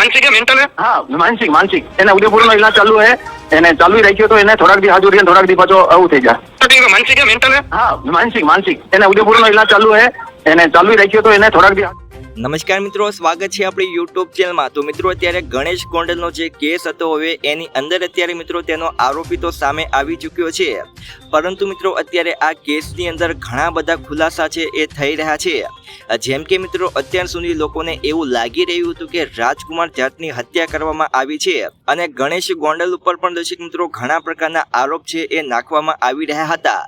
માનસિક કે મેન્ટલ હે હા માનસિક માનસિક. એને ઉદયપુરનો ઇલાજ ચાલુ હે. એને ચાલુ રાખ્યો તો એને થોડાક દી હાજુ થોડાક દી પાછો આવું થઈ જાય. માનસિક કે મેન્ટલ હે હા માનસિક માનસિક. એને ઉદયપુરનો ઇલાજ ચાલુ હે. એને ચાલુ રાખ્યો તો એને થોડાક દી નમસ્કાર મિત્રો સ્વાગત છે આપણી યુટ્યુબ ચેનલમાં તો મિત્રો અત્યારે ગણેશ ગોંડલનો જે કેસ હતો હવે એની અંદર અત્યારે મિત્રો તેનો આરોપી તો સામે આવી ચૂક્યો છે. પરંતુ મિત્રો અત્યારે આ કેસની અંદર ઘણા બધા ખુલાસા છે એ થઈ રહ્યા છે. જેમ કે મિત્રો, અત્યાર સુધી લોકોને એવું લાગી રહ્યું હતું કે રાજકુમાર જાટની હત્યા કરવામાં આવી છે અને ગણેશ ગોંડલ ઉપર પણ દર્શક મિત્રો ઘણા પ્રકારના આરોપ છે એ નાખવામાં આવી રહ્યા હતા.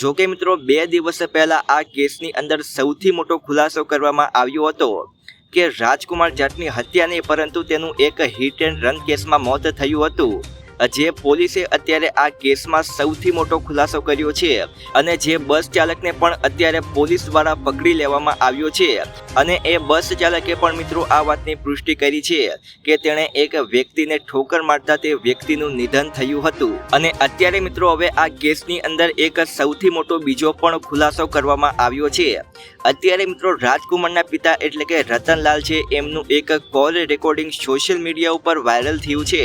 જો કે મિત્રો, બે દિવસ પહેલા આ કેસની અંદર સૌથી મોટો ખુલાસો કરવામાં આવ્યો હતો કે રાજકુમાર જાટની હત્યા નહીં, પરંતુ તેનું એક હિટ એન્ડ રન કેસમાં મોત થયું હતું. જે પોલીસે અત્યારે આ કેસમાં સૌથી મોટો ખુલાસો કર્યો છે અને જે બસ ચાલકને પણ અત્યારે પોલીસ દ્વારા પકડી લેવામાં આવ્યો છે. અને એ બસ ચાલકે પણ મિત્રો આ વાતની પુષ્ટિ કરી છે કે તેણે એક વ્યક્તિને ઠોકર મારતા તે વ્યક્તિનું નિધન થયું હતું. અને અત્યારે મિત્રો હવે આ કેસની અંદર એક સૌથી મોટો બીજો પણ ખુલાસો કરવામાં આવ્યો છે. અત્યારે મિત્રો રાજકુમારના પિતા એટલે કે રતનલાલ છે, એમનું એક કોલ રેકોર્ડિંગ સોશિયલ મીડિયા ઉપર વાયરલ થયું છે.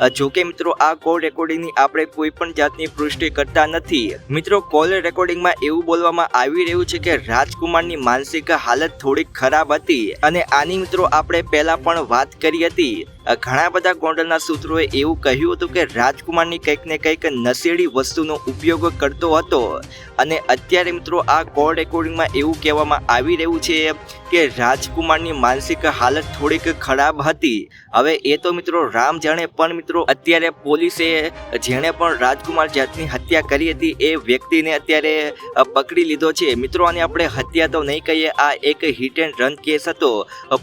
જો કે મિત્રો, આ કોલ રેકોર્ડિંગની આપણે કોઈ પણ જાતની પુષ્ટિ કરતા નથી. મિત્રો કોલ રેકોર્ડિંગમાં એવું બોલવામાં આવી રહ્યું છે કે રાજકુમારની માનસિક હાલત થોડીક ખરાબ હતી અને આની મિત્રો, આપણે પહેલા પણ વાત કરી હતી. ઘણા બધા ગોંડલના સૂત્રોએ એવું કહ્યું હતું કે રાજકુમારની કંઈક ને કંઈક નશેડી વસ્તુનો ઉપયોગ કરતો હતો. અને અત્યારે મિત્રો આ કોલ રેકોર્ડિંગમાં એવું કહેવામાં આવી રહ્યું છે કે રાજકુમારની માનસિક હાલત થોડીક ખરાબ હતી. હવે એ તો મિત્રો રામ જાણે પણ મિત્રો અત્યારે પોલીસે જેણે પણ રાજકુમાર જાતની હત્યા કરી હતી એ વ્યક્તિને અત્યારે પકડી લીધો છે. મિત્રો આને આપણે હત્યા તો નહીં કહીએ, આ એક હિટ એન્ડ રન કેસ હતો.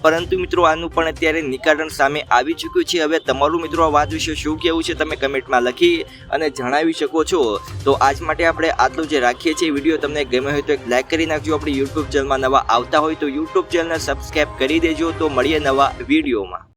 પરંતુ મિત્રો આનું પણ અત્યારે નિકારણ સામે આવી ચૂક્યું છે. હવે તમારું મિત્રો આ વાત વિશે શું કહેવું છે તમે કમેન્ટમાં લખી અને જણાવી શકો છો. તો આજ માટે આપણે આટલું જે રાખીએ છીએ. વીડિયો તમને ગમ્યો હોય તો એક લાઇક કરી નાખજો. આપણી યુટ્યુબ ચેનલમાં નવા આવતા હોય તો યુટ્યુબ ચેનલને સબસ્ક્રાઈબ કરી દેજો. તો મળીએ નવા વિડીયોમાં.